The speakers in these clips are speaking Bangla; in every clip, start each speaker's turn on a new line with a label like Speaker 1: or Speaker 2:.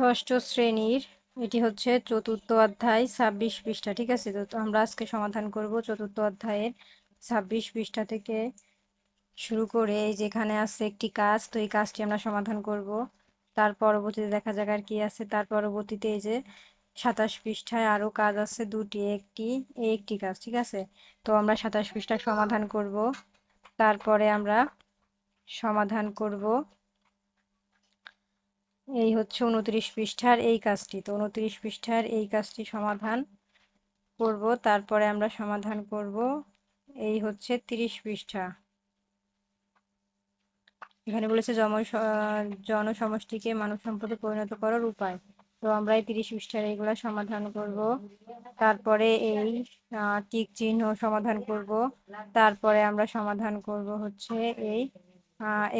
Speaker 1: ষষ্ঠ শ্রেণির, এটি হচ্ছে চতুর্থ অধ্যায়, ছাব্বিশ পৃষ্ঠা, ঠিক আছে? তো আমরা আজকে সমাধান করব চতুর্থ অধ্যায়ের ছাব্বিশ পৃষ্ঠা থেকে শুরু করে, এই যেখানে আছে একটি কাজ, তো এই কাজটি আমরা সমাধান করব। তার পরবর্তীতে দেখা যাক আর কি আছে। তার পরবর্তীতে এই যে সাতাশ পৃষ্ঠায় আরও কাজ আছে, দুটি, একটি একটি কাজ, ঠিক আছে? তো আমরা সাতাশ পৃষ্ঠা সমাধান করব। তারপরে আমরা সমাধান করব এই হচ্ছে উনত্রিশ পৃষ্ঠার এই কাজটি। তো উনত্রিশ পৃষ্ঠার এই কাজটি সমাধান করব, তারপরে আমরা সমাধান করব। এই হচ্ছে তিরিশ পৃষ্ঠা। এখানে বলেছে জম জনসমষ্টিকে মানব সম্পদে পরিণত করার উপায়। তো আমরা এই তিরিশ পৃষ্ঠার এইগুলা সমাধান করব। তারপরে এই টিক চিহ্ন সমাধান করব। তারপরে আমরা সমাধান করব হচ্ছে এই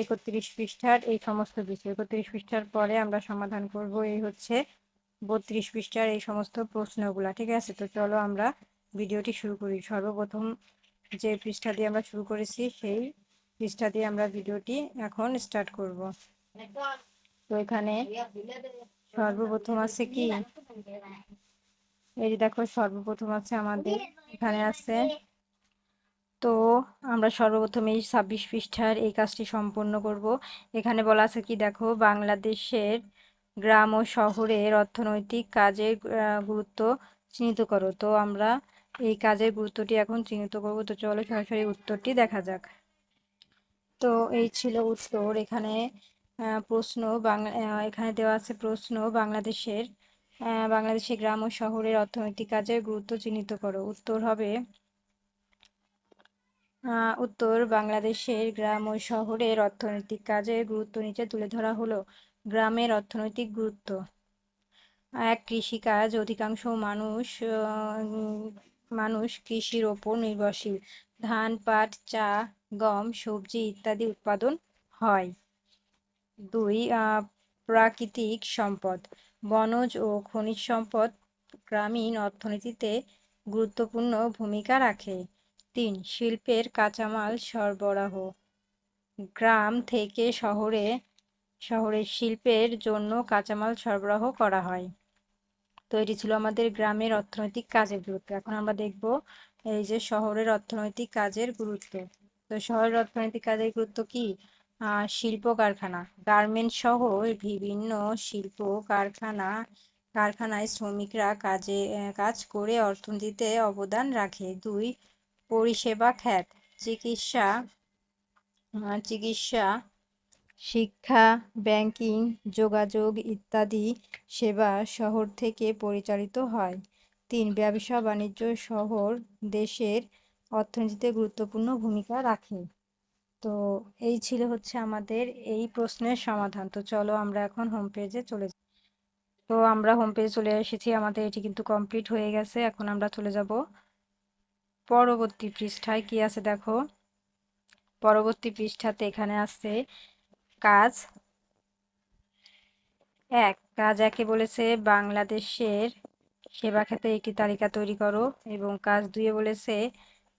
Speaker 1: একত্রিশ পৃষ্ঠার এই সমস্ত বিষয়। একত্রিশ পৃষ্ঠার পরে আমরা সমাধান করব এই হচ্ছে বত্রিশ পৃষ্ঠার এই সমস্ত প্রশ্নগুলা, ঠিক আছে? তো চলো আমরা ভিডিওটি শুরু করি। সর্বপ্রথম যে পৃষ্ঠা দিয়ে আমরা শুরু করেছি, সেই পৃষ্ঠা দিয়ে আমরা ভিডিওটি এখন স্টার্ট করব। তো এখানে সর্বপ্রথম আছে কি? এই দেখো, সর্বপ্রথম আছে আমাদের, এখানে আছে তো আমরা সর্বপ্রথম এই ছাব্বিশ পৃষ্ঠার এই কাজটি সম্পন্ন করব। এখানে বলা আছে কি, দেখো, বাংলাদেশের গ্রাম ও শহরের অর্থনৈতিক কাজের গুরুত্ব চিহ্নিত করো। তো আমরা এই কাজের গুরুত্বটি এখন চিহ্নিত করব। তো চলো সরাসরি উত্তরটি দেখা যাক। তো এই ছিল উত্তর। এখানে প্রশ্ন বাংলা এখানে দেওয়া আছে প্রশ্ন বাংলাদেশের বাংলাদেশের গ্রাম ও শহরের অর্থনৈতিক কাজের গুরুত্ব চিহ্নিত করো। উত্তর হবে উত্তর বাংলাদেশের গ্রাম ও শহরের অর্থনৈতিক কাজের গুরুত্ব নিচে তুলে ধরা হলো গ্রামের অর্থনৈতিক গুরুত্ব। এক কৃষিকাজ অধিকাংশ মানুষ মানুষ কৃষির ওপর নির্ভরশীল। ধান, পাট, চা, গম, সবজি ইত্যাদি উৎপাদন হয়। দুই প্রাকৃতিক সম্পদ। বনজ ও খনিজ সম্পদ গ্রামীণ অর্থনীতিতে গুরুত্বপূর্ণ ভূমিকা রাখে। তিন, শিল্পের কাঁচামাল সরবরাহ। গ্রাম থেকে শহরে শহরে শিল্পের জন্য কাঁচামাল সরবরাহ করা হয়। তো এটি ছিল আমাদের গ্রামের অর্থনৈতিক কাজের গুরুত্ব। এখন আমরা দেখব এই যে শহরের অর্থনৈতিক কাজের গুরুত্ব। তো শহরের অর্থনৈতিক কাজের গুরুত্ব কি? শিল্প কারখানা। গার্মেন্টস সহ বিভিন্ন শিল্প কারখানা, কারখানায় শ্রমিকরা কাজে কাজ করে অর্থনীতিতে অবদান রাখে। দুই পরিষেবা খাত চিকিৎসা চিকিৎসা, শিক্ষা, ব্যাংকিং, যোগাযোগ ইত্যাদি সেবা শহর থেকে পরিচালিত হয়। তিন, ব্যবসা বাণিজ্য শহর দেশের অর্থনীতিতে গুরুত্বপূর্ণ ভূমিকা রাখে। তো এই ছিল হচ্ছে আমাদের এই প্রশ্নের সমাধান। তো চলো আমরা এখন হোম পেজে চলে যাই। তো আমরা হোম পেজে চলে এসেছি। আমাদের এটি কিন্তু কমপ্লিট হয়ে গেছে। এখন আমরা চলে যাব পরবর্তী পৃষ্ঠায় কি আছে দেখো? পরবর্তী পৃষ্ঠাতে এখানে আছে কাজ এক। কাজ একে বলেছে বাংলাদেশের সেবা খাতে একটি তালিকা তৈরি করো এবং কাজ দুয়ে বলেছে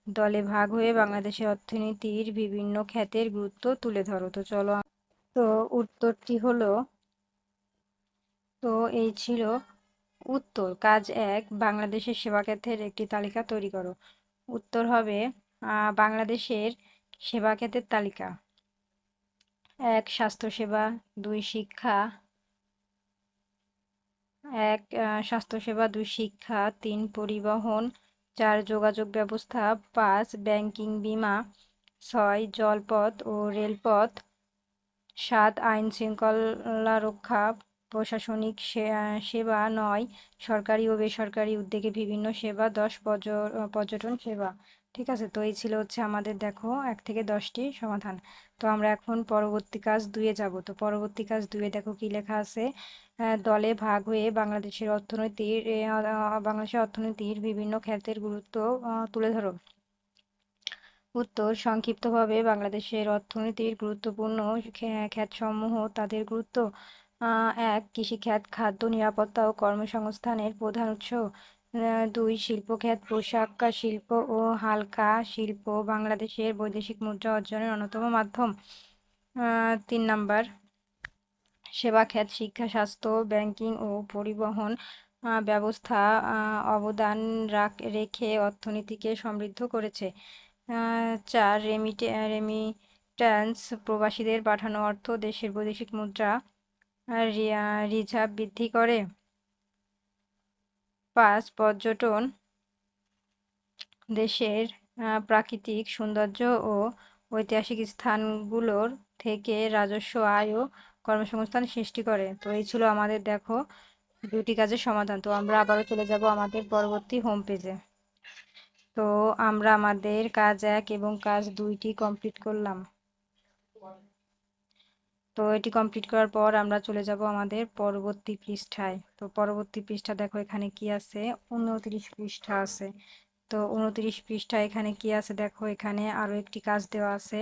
Speaker 1: দলে ভাগ হয়ে বাংলাদেশের অর্থনীতির বিভিন্ন খাতের গুরুত্ব তুলে ধরো। তো চলো তো উত্তরটি হলো, তো এই ছিল উত্তর। কাজ এক, বাংলাদেশের সেবা খাতের একটি তালিকা তৈরি করো। উত্তর হবে বাংলাদেশের সেবা খাতের তালিকা। এক, স্বাস্থ্যসেবা। দুই, শিক্ষা। এক স্বাস্থ্যসেবা। দুই, শিক্ষা। তিন, পরিবহন। চার, যোগাযোগ ব্যবস্থা। পাঁচ, ব্যাংকিং বিমা। ছয়, জলপথ ও রেলপথ। সাত, আইন শৃঙ্খলা রক্ষা। প্রশাসনিক সেবা নয়, সরকারি ও বেসরকারি উদ্যোগে বিভিন্ন সেবা, দশ পর্যটন সেবা। ঠিক আছে? তো এই ছিল হচ্ছে আমাদের দেখো এক থেকে দশটি সমাধান। তো আমরা এখন পরবর্তী কাজ দুয়ে যাব। তো পরবর্তী কাজ দুয়ে দেখো কি লেখা আছে? দলে ভাগ হয়ে বাংলাদেশের অর্থনীতির বাংলাদেশের অর্থনীতির বিভিন্ন খাতের গুরুত্ব তুলে ধরো। উত্তর, সংক্ষিপ্তভাবে বাংলাদেশের অর্থনীতির গুরুত্বপূর্ণ খাতসমূহ তাদের গুরুত্ব। এক কৃষিখাত খাদ্য নিরাপত্তা ও কর্মসংস্থানের প্রধান উৎস। দুই শিল্প খাত পোশাক শিল্প ও হালকা শিল্প বাংলাদেশের বৈদেশিক মুদ্রা অর্জনের অন্যতম মাধ্যম। তিন নাম্বার সেবা খাত শিক্ষা, স্বাস্থ্য, ব্যাংকিং ও পরিবহন ব্যবস্থা অবদান রেখে অর্থনীতিকে সমৃদ্ধ করেছে। চার, রেমিটে, রেমিট্যান্স প্রবাসীদের পাঠানো অর্থ দেশের বৈদেশিক মুদ্রা রিজার্ভ বৃদ্ধি করে। পাঁচ পর্যটন দেশের প্রাকৃতিক সৌন্দর্য ও ঐতিহাসিক স্থানগুলোর থেকে রাজস্ব, আয় ও কর্মসংস্থান সৃষ্টি করে। তো এই ছিল আমাদের, দেখো, দুটি কাজের সমাধান। তো আমরা আবারও চলে যাব আমাদের পরবর্তী হোম পেজে তো আমরা আমাদের কাজ এক এবং কাজ দুইটি কমপ্লিট করলাম। তো এটি কমপ্লিট করার পর আমরা চলে যাব আমাদের পরবর্তী পৃষ্ঠায়। তো পরবর্তী পৃষ্ঠা দেখো এখানে কি আছে? উনত্রিশ পৃষ্ঠা আছে। তো উনত্রিশ পৃষ্ঠা এখানে কি আছে? দেখো এখানে আরও একটি কাজ দেওয়া আছে।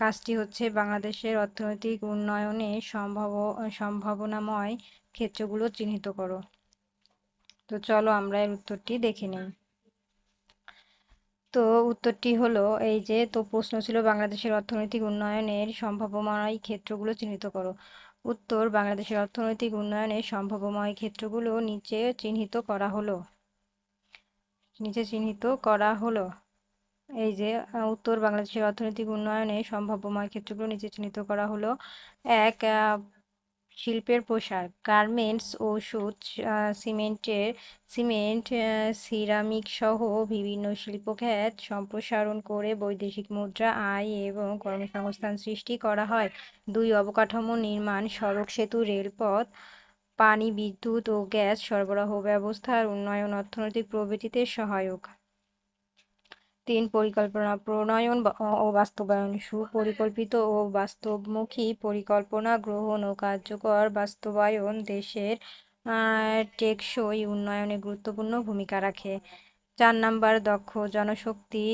Speaker 1: কাজটি হচ্ছে বাংলাদেশের অর্থনৈতিক উন্নয়নে সম্ভাব, সম্ভাবনাময় ক্ষেত্রগুলো চিহ্নিত করো। তো চলো আমরা এর উত্তরটি দেখে নিই। তো উত্তরটি হলো এই যে, তো প্রশ্ন ছিল বাংলাদেশের অর্থনৈতিক উন্নয়নের সম্ভাবনাময় ক্ষেত্রগুলো চিহ্নিত করো। উত্তর, বাংলাদেশের অর্থনৈতিক উন্নয়নের সম্ভাবময় ক্ষেত্রগুলো নিচে চিহ্নিত করা হলো। নিচে চিহ্নিত করা হলো। এই যে উত্তর, বাংলাদেশের অর্থনৈতিক উন্নয়নে সম্ভাব্যময় ক্ষেত্রগুলো নিচে চিহ্নিত করা হলো। এক শিল্পের প্রসার গার্মেন্টস, ওষুধ সিমেন্টের, সিমেন্ট সিরামিক সহ বিভিন্ন শিল্পখাত সম্প্রসারণ করে বৈদেশিক মুদ্রা, আয় এবং কর্মসংস্থান সৃষ্টি করা হয়। দুই অবকাঠামো নির্মাণ, সড়ক সেতু, রেলপথ, পানি, বিদ্যুৎ ও গ্যাস সরবরাহ ব্যবস্থার উন্নয়ন, অর্থনৈতিক প্রবৃদ্ধিতে সহায়ক। তিন পরিকল্পনা, প্রণয়ন ও বাস্তবায়ন। সুপরিকল্পিত ও বাস্তবমুখী পরিকল্পনা গ্রহণ ও কার্যকর বাস্তবায়ন দেশের টেকসই উন্নয়নে গুরুত্বপূর্ণ ভূমিকা রাখে। চার নাম্বার, দক্ষ জনশক্তি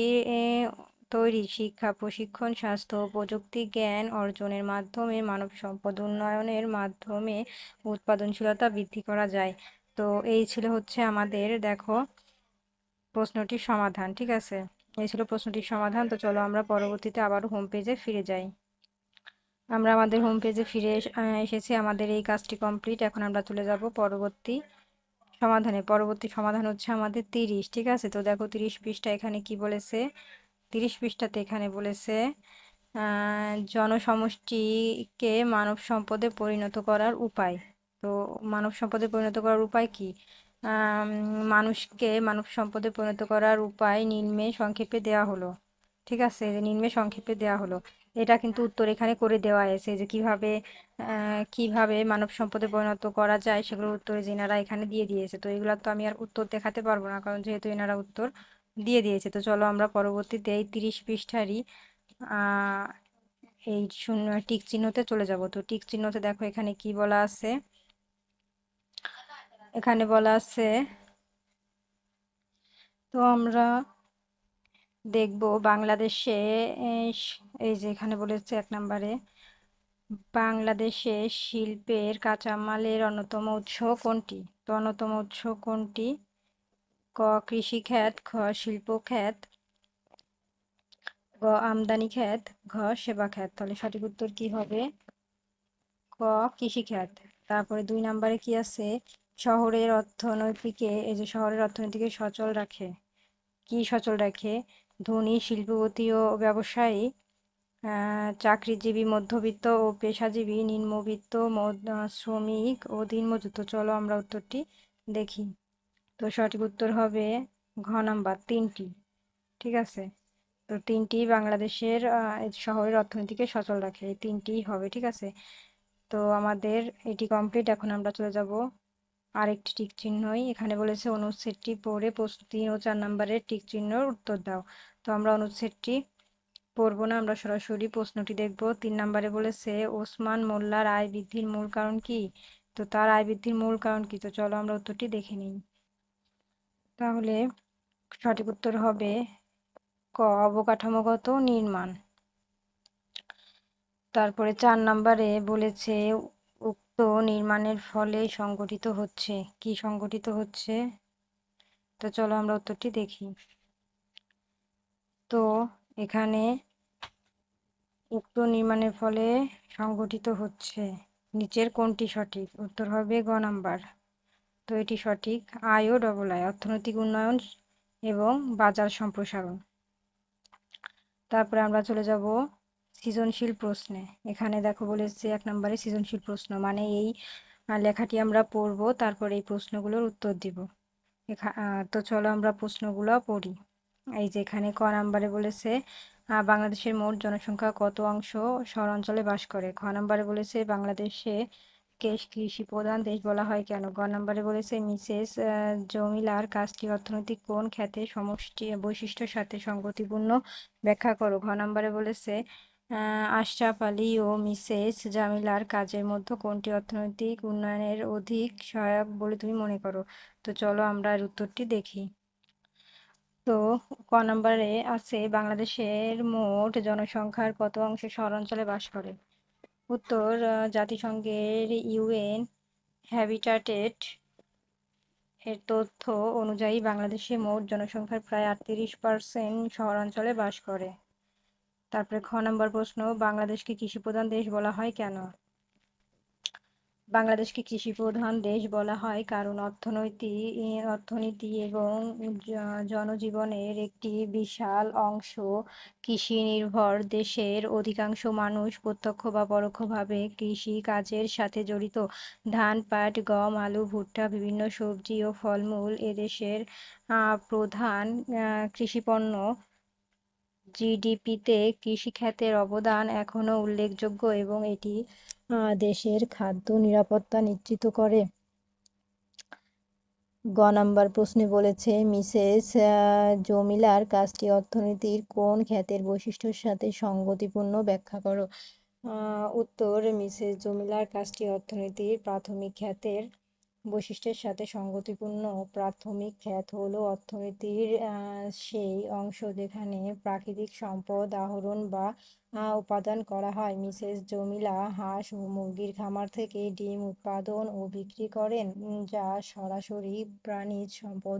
Speaker 1: তৈরি শিক্ষা, প্রশিক্ষণ, স্বাস্থ্য প্রযুক্তি জ্ঞান অর্জনের মাধ্যমে মানব সম্পদ উন্নয়নের মাধ্যমে উৎপাদনশীলতা বৃদ্ধি করা যায়। তো এই ছিল হচ্ছে আমাদের, দেখো, প্রশ্নটির সমাধান, ঠিক আছে? এই ছিল প্রশ্নটির সমাধান। তো চলো আমরা পরবর্তীতে আবারও হোম পেজে ফিরে যাই। আমরা আমাদের হোম পেজে ফিরে এসেছি। আমাদের এই কাজটি কমপ্লিট এখন আমরা চলে যাব পরবর্তী সমাধানে। পরবর্তী সমাধান হচ্ছে আমাদের তিরিশ, ঠিক আছে? তো দেখো তিরিশ পৃষ্ঠা এখানে কি বলেছে? তিরিশ পৃষ্ঠাতে এখানে বলেছে জনসমষ্টিকে মানব সম্পদে পরিণত করার উপায়। তো মানব সম্পদে পরিণত করার উপায় কি? মানুষকে মানব সম্পদে পরিণত করার উপায় নিম্নে সংক্ষেপে দেওয়া হলো। ঠিক আছে? নিম্নে সংক্ষেপে দেওয়া হলো। এটা কিন্তু উত্তর এখানে করে দেওয়া আছে যে কীভাবে কীভাবে মানব সম্পদে পরিণত করা যায় সেগুলো উত্তরে যেনারা এখানে দিয়ে দিয়েছে। তো এগুলো তো আমি আর উত্তর দেখাতে পারব না কারণ যেহেতু এনারা উত্তর দিয়ে দিয়েছে। তো চলো আমরা পরবর্তীতে এই তিরিশ পৃষ্ঠারই এই শূন্য টিক চিহ্নতে চলে যাব। তো টিক চিহ্নতে দেখো এখানে কি বলা আছে। এখানে বলা আছে। তো আমরা দেখব বাংলাদেশে এই যে এখানে বলেছে এক নম্বরে, বাংলাদেশে শিল্পের কাঁচামালের অন্যতম উৎস কোনটি? তো অন্যতম উৎস কোনটি? ক কৃষি খাত খ শিল্প খাত গ আমদানি খাত ঘ সেবা খাত তাহলে সঠিক উত্তর কি হবে? ক কৃষি খাত তারপরে দুই নম্বরে কি আছে? শহরের অর্থনৈতিকে, এই যে শহরের অর্থনীতিকে সচল রাখে। কি সচল রাখে? ধনী, শিল্পপতি ও ব্যবসায়ী চাকরিজীবী, মধ্যবিত্ত ও পেশাজীবী, নিম্নবিত্ত শ্রমিক ও দিনমজুর তো চলো আমরা উত্তরটি দেখি। তো সঠিক উত্তর হবে ঘ নাম্বার, তিনটি। ঠিক আছে? তো তিনটি বাংলাদেশের শহরের অর্থনীতিকে সচল রাখে। এই তিনটি হবে, ঠিক আছে? তো আমাদের এটি কমপ্লিট এখন আমরা চলে যাব আরেকটি টিক চিহ্নই এখানে বলেছে, অনুচ্ছেদটি পড়ে তিন ও চার নম্বরের টিক চিহ্নর উত্তর দাও। তো আমরা অনুচ্ছেদটি পড়ব না, আমরা সরাসরি প্রশ্নটি দেখব। তিন নম্বরে বলেছে, ওসমান মোল্লার আয় বৃদ্ধির মূল কারণ কি? তো তার আয় বৃদ্ধির মূল কারণ কি? তো চলো আমরা উত্তরটি দেখে নিই। তাহলে সঠিক উত্তর হবে ক, অবকাঠামোগত নির্মাণ। তারপরে চার নম্বরে বলেছে উক্ত নির্মাণের ফলে সংগঠিত হচ্ছে। কি সংগঠিত হচ্ছে? তো চলো আমরা উত্তরটি দেখি। তো এখানে উক্ত নির্মাণের ফলে সংগঠিত হচ্ছে। নিচের কোনটি সঠিক? উত্তর হবে গ নাম্বার। তো এটি সঠিক। আয় ও ডবল আয়, অর্থনৈতিক উন্নয়ন এবং বাজার সম্প্রসারণ। তারপরে আমরা চলে যাব সৃজনশীল প্রশ্নে। এখানে দেখো বলেছে এক নম্বরে সৃজনশীল প্রশ্ন মানে এই লেখাটি আমরা পড়ব, তারপর এই প্রশ্নগুলোর উত্তর দিব। তো চলো আমরা প্রশ্নগুলো পড়ি। এই যে এখানে ক নাম্বারে বলেছে বাংলাদেশের মোট জনসংখ্যা কত অংশ শহর অঞ্চলে বাস করে? খ নাম্বারে বলেছে, বাংলাদেশে কেশ কৃষি প্রধান দেশ বলা হয় কেন? গ নাম্বারে বলেছে, মিসেস জমিলার কাজটি অর্থনৈতিক কোন খ্যাতে সমষ্টি বৈশিষ্ট্যের সাথে সঙ্গতিপূর্ণ ব্যাখ্যা করো। ঘ নাম্বারে বলেছে আশরাফ আলী ও মিসেস জামিলার কাজের মধ্যে কোনটি অর্থনৈতিক উন্নয়নের অধিক সহায়ক বলে তুমি মনে করো? তো চলো আমরা এর উত্তরটি দেখি। তো ক নম্বরে আছে, বাংলাদেশের মোট জনসংখ্যার কত অংশ শহরাঞ্চলে বাস করে? উত্তর জাতিসংঘের ইউএন হ্যাবিটাটেড এর তথ্য অনুযায়ী বাংলাদেশে মোট জনসংখ্যার প্রায় আটত্রিশ পার্সেন্ট শহরাঞ্চলে বাস করে। তারপরে খ নম্বর প্রশ্ন, বাংলাদেশকে কৃষি প্রধান দেশ বলা হয় কেন? বাংলাদেশকে কৃষি প্রধান দেশ বলা হয় কারণ অর্থনৈতিক অর্থনীতি এবং জনজীবনের একটি বিশাল অংশ কৃষি নির্ভর দেশের অধিকাংশ মানুষ প্রত্যক্ষ বা পরোক্ষভাবে কৃষি কাজের সাথে জড়িত। ধান, পাট, গম, আলু, ভুট্টা, বিভিন্ন সবজি ও ফলমূল এদেশের প্রধান কৃষিপণ্য। জিডিপিতে কৃষিখাতের অবদান এখনও উল্লেখযোগ্য এবং এটি দেশের খাদ্য নিরাপত্তা নিশ্চিত করে। গ নাম্বার প্রশ্নে বলেছে, মিসেস জমিলার কাজটি অর্থনীতির কোন খ্যাতের বৈশিষ্ট্যের সাথে সঙ্গতিপূর্ণ ব্যাখ্যা করো? উত্তর, মিসেস জমিলার কাজটি অর্থনীতির প্রাথমিক খ্যাতের বৈশিষ্ট্যের সাথে সঙ্গতিপূর্ণ প্রাথমিক খ্যাত হলো অর্থনীতির সেই অংশ যেখানে প্রাকৃতিক সম্পদ আহরণ বা উপাদান করা হয়। মিসেস জমিলা হাঁস ও মুরগির খামার থেকে ডিম উৎপাদন ও বিক্রি করেন যা সরাসরি প্রাণীজ সম্পদ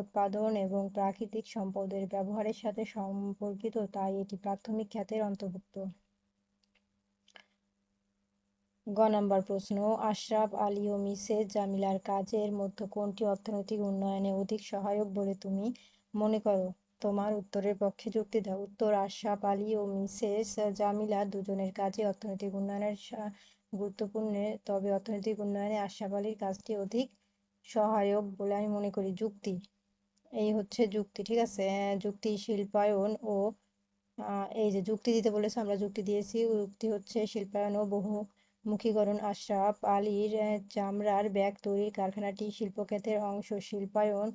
Speaker 1: উৎপাদন এবং প্রাকৃতিক সম্পদের ব্যবহারের সাথে সম্পর্কিত, তাই এটি প্রাথমিক খ্যাতের অন্তর্ভুক্ত। গ নাম্বার প্রশ্ন, আশরাফ আলী ও মিসেস জামিলার কাজের মধ্যে কোনটি অর্থনৈতিক উন্নয়নে অধিক সহায়ক বলে তুমি মনে করো? তোমার উত্তরের পক্ষে যুক্তি দাও। উত্তর, আশরাফ আলী ও মিসেস জামিলা দুজনের কাজে অর্থনৈতিক উন্নয়নের গুরুত্বপূর্ণ, তবে অর্থনৈতিক উন্নয়নে আশরাফ আলীর কাজটি অধিক সহায়ক বলে আমি মনে করি। যুক্তি। এই হচ্ছে যুক্তি, ঠিক আছে? যুক্তি, শিল্পায়ন ও এই যে যুক্তি দিতে বলেছে, আমরা যুক্তি দিয়েছি। যুক্তি হচ্ছে শিল্পায়ন ও বহু মুখীকরণ, আশরাফ আলীর চামড়ার ব্যাগ তৈরির কারখানাটি শিল্পক্ষেত্রের অংশ। শিল্পায়ন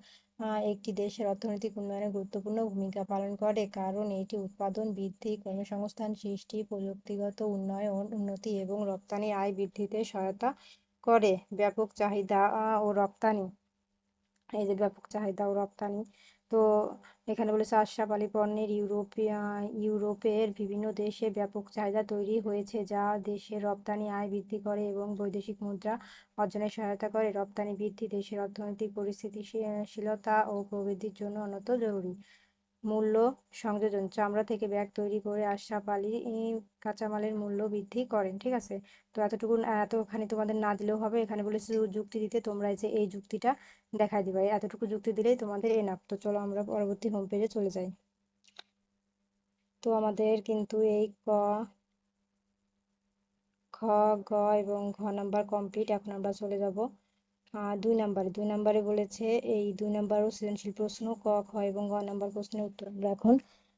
Speaker 1: একটি দেশের অর্থনৈতিক উন্নয়নে গুরুত্বপূর্ণ ভূমিকা পালন করে, কারণ এটি উৎপাদন বৃদ্ধি, কর্মসংস্থান সৃষ্টি, প্রযুক্তিগত উন্নয়ন, উন্নতি এবং রপ্তানি আয় বৃদ্ধিতে সহায়তা করে। ব্যাপক চাহিদা ও রপ্তানি। এই যে ব্যাপক চাহিদা ও রপ্তানি তো এখানে বলেছে আশা আলী পণ্যের ইউরোপিয়া ইউরোপের বিভিন্ন দেশে ব্যাপক চাহিদা তৈরি হয়েছে, যা দেশের রপ্তানি আয় বৃদ্ধি করে এবং বৈদেশিক মুদ্রা অর্জনে সহায়তা করে। রপ্তানি বৃদ্ধি দেশের অর্থনৈতিক পরিস্থিতিশীলতা ও প্রবৃদ্ধির জন্য অন্যত জরুরি। মূল্য সংযোজন, চামড়া থেকে ব্যাগ তৈরি করে আশরাফ আলী কাঁচামালের মূল্য বৃদ্ধি করেন, ঠিক আছে? তো এতটুকু এতখানি তোমাদের না দিলেও হবে, এখানে বলেছে যুক্তি দিতে তোমরা যে এই যুক্তিটা দেখাই দিবা এতটুকু যুক্তি দিলেই তোমাদের এনাফ তো চলো আমরা পরবর্তী হোম পেজে চলে যাই। তো আমাদের কিন্তু এই ক, খ, গ এবং ঘ নাম্বার কমপ্লিট এখন আমরা চলে যাব। দুই নাম্বারে দুই নাম্বারে বলেছে, এই দুই নাম্বারও সৃজনশীল প্রশ্ন, ক, খ এবং গ নাম্বার প্রশ্নের উত্তর আমরা এখন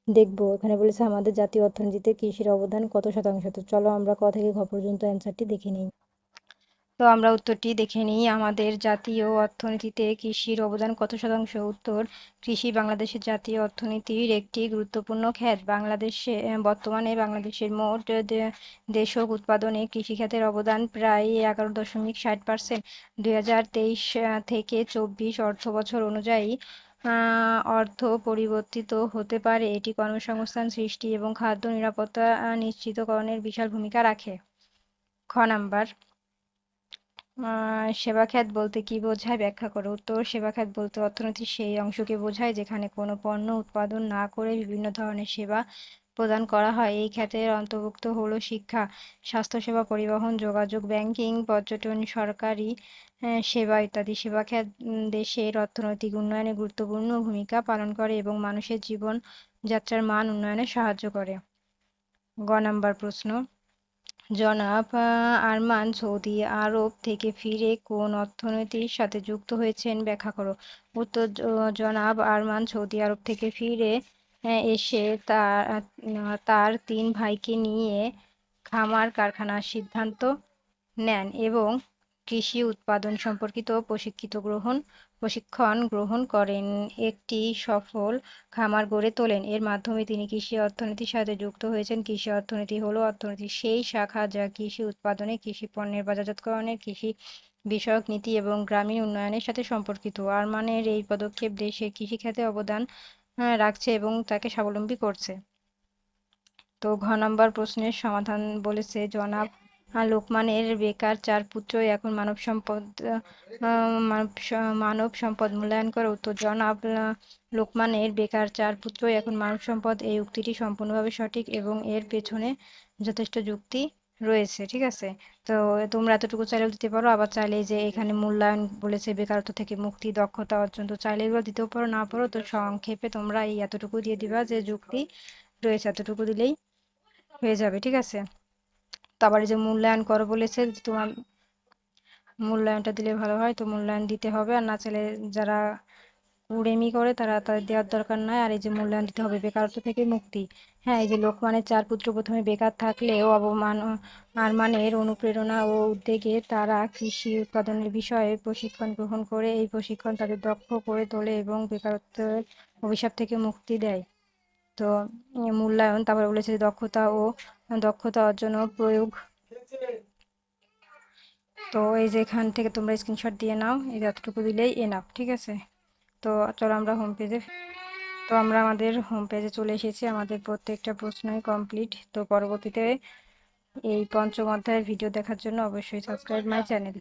Speaker 1: দেখব। এখানে বলেছে, আমাদের জাতীয় অর্থনীতিতে কৃষির অবদান কত শতাংশ? তো চলো আমরা ক থেকে ঘ পর্যন্ত অ্যান্সারটি দেখে নিই। তো আমরা উত্তরটি দেখে নিই। আমাদের জাতীয় অর্থনীতিতে কৃষির অবদান কত শতাংশ? উত্তর, কৃষি বাংলাদেশের জাতীয় অর্থনীতির একটি গুরুত্বপূর্ণ খাত বাংলাদেশে বর্তমানে বাংলাদেশের মোট দেশক উৎপাদনে কৃষিখাতের অবদান প্রায় এগারো দশমিক ষাট পার্সেন্ট। দুই হাজার তেইশ থেকে চব্বিশ অর্থ বছর অনুযায়ী অর্থ পরিবর্তিত হতে পারে। এটি কর্মসংস্থান সৃষ্টি এবং খাদ্য নিরাপত্তা নিশ্চিতকরণের বিশাল ভূমিকা রাখে। খ নাম্বার সেবা খাত বলতে কি বোঝায়? ব্যাখ্যা করো। উত্তর সেবা খাত বলতে অর্থনীতির সেই অংশকে বোঝায় যেখানে কোনো পণ্য উৎপাদন না করে বিভিন্ন ধরনের সেবা প্রদান করা হয়। এই খাতের অন্তর্ভুক্ত হলো শিক্ষা, স্বাস্থ্যসেবা, পরিবহন, যোগাযোগ, ব্যাংকিং, পর্যটন, সরকারি সেবা ইত্যাদি। সেবা খাত দেশের অর্থনৈতিক উন্নয়নে গুরুত্বপূর্ণ ভূমিকা পালন করে এবং মানুষের জীবন যাত্রার মান উন্নয়নে সাহায্য করে। গ নাম্বার প্রশ্ন। জনাব আরমান, সৌদি আরব থেকে ফিরে কোন অর্থনীতির সাথে যুক্ত হয়েছেন ব্যাখ্যা করো। উত্তর জনাব আরমান, সৌদি আরব থেকে ফিরে এসে তার তার তিন ভাইকে নিয়ে খামার কারখানার সিদ্ধান্ত নেন এবং কৃষি উৎপাদন সম্পর্কিত প্রশিক্ষিত গ্রহণ, প্রশিক্ষণ গ্রহণ করেন। একটি সফল খামার গড়ে তোলেন। এর মাধ্যমে তিনি কৃষি অর্থনীতির সাথে যুক্ত হয়েছেন। কৃষি অর্থনীতি হলো অর্থনীতির সেই শাখা যা কৃষি উৎপাদনে, কৃষি পণ্যের বাজারজাতকরণের কৃষি বিষয়ক নীতি এবং গ্রামীণ উন্নয়নের সাথে সম্পর্কিত। আর আরমানের এই পদক্ষেপ দেশের কৃষিখাতে অবদান রাখছে এবং তাকে স্বাবলম্বী করছে। তো ঘ নম্বর প্রশ্নের সমাধান বলেছে জনাব লোকমানের বেকার চার পুত্রই এখন মানব সম্পদ মানব সম্পদ মূল্যায়ন করে উত্তর জনাব লোকমানের বেকার চার পুত্রই এখন মানব সম্পদ এই উক্তিটি সম্পূর্ণভাবে সঠিক এবং এর পেছনে যথেষ্ট যুক্তি রয়েছে, ঠিক আছে? তো তোমরা এতটুকু চাইলেও দিতে পারো, আবার চাইলে যে এখানে মূল্যায়ন বলেছে, বেকারত্ব থেকে মুক্তি, দক্ষতা অর্জন, তো চাইলে এগুলো দিতেও পারো, না পারো, তো সংক্ষেপে তোমরা এই এতটুকু দিয়ে দিবা যে যুক্তি রয়েছে, এতটুকু দিলেই হয়ে যাবে, ঠিক আছে? তো আবার যে মূল্যায়ন করো বলেছে তোমার মূল্যায়নটা দিলে ভালো হয়, তো মূল্যায়ন দিতে হবে। আর না চাইলে যারা কুড়েমি করে তারা তাদের দেওয়ার দরকার নাই। আর এই যে মূল্যায়ন দিতে হবে, বেকারত্ব থেকে মুক্তি। হ্যাঁ এই যে লোকমানের চার পুত্র প্রথমে বেকার থাকলেও অবমান আরমানের অনুপ্রেরণা ও উদ্যোগে তারা কৃষি উৎপাদনের বিষয়ে প্রশিক্ষণ গ্রহণ করে, এই প্রশিক্ষণ তাদের দক্ষ করে তোলে এবং বেকারত্বের অভিশাপ থেকে মুক্তি দেয়। তো, মূল্যায়ন, তারপরে বলেছে দক্ষতা ও দক্ষতা অর্জন ও প্রয়োগ। তো এই যে এখান থেকে তোমরা স্ক্রিনশট দিয়ে নাও, এই যতটুকু দিলেই এনাফ ঠিক আছে? তো চলো আমরা হোম পেজে তো আমরা আমাদের হোম পেজে চলে এসেছি, আমাদের প্রত্যেকটা প্রশ্নই কমপ্লিট তো পরবর্তীতে এই পঞ্চম অধ্যায়ের ভিডিও দেখার জন্য অবশ্যই সাবস্ক্রাইব মাই চ্যানেল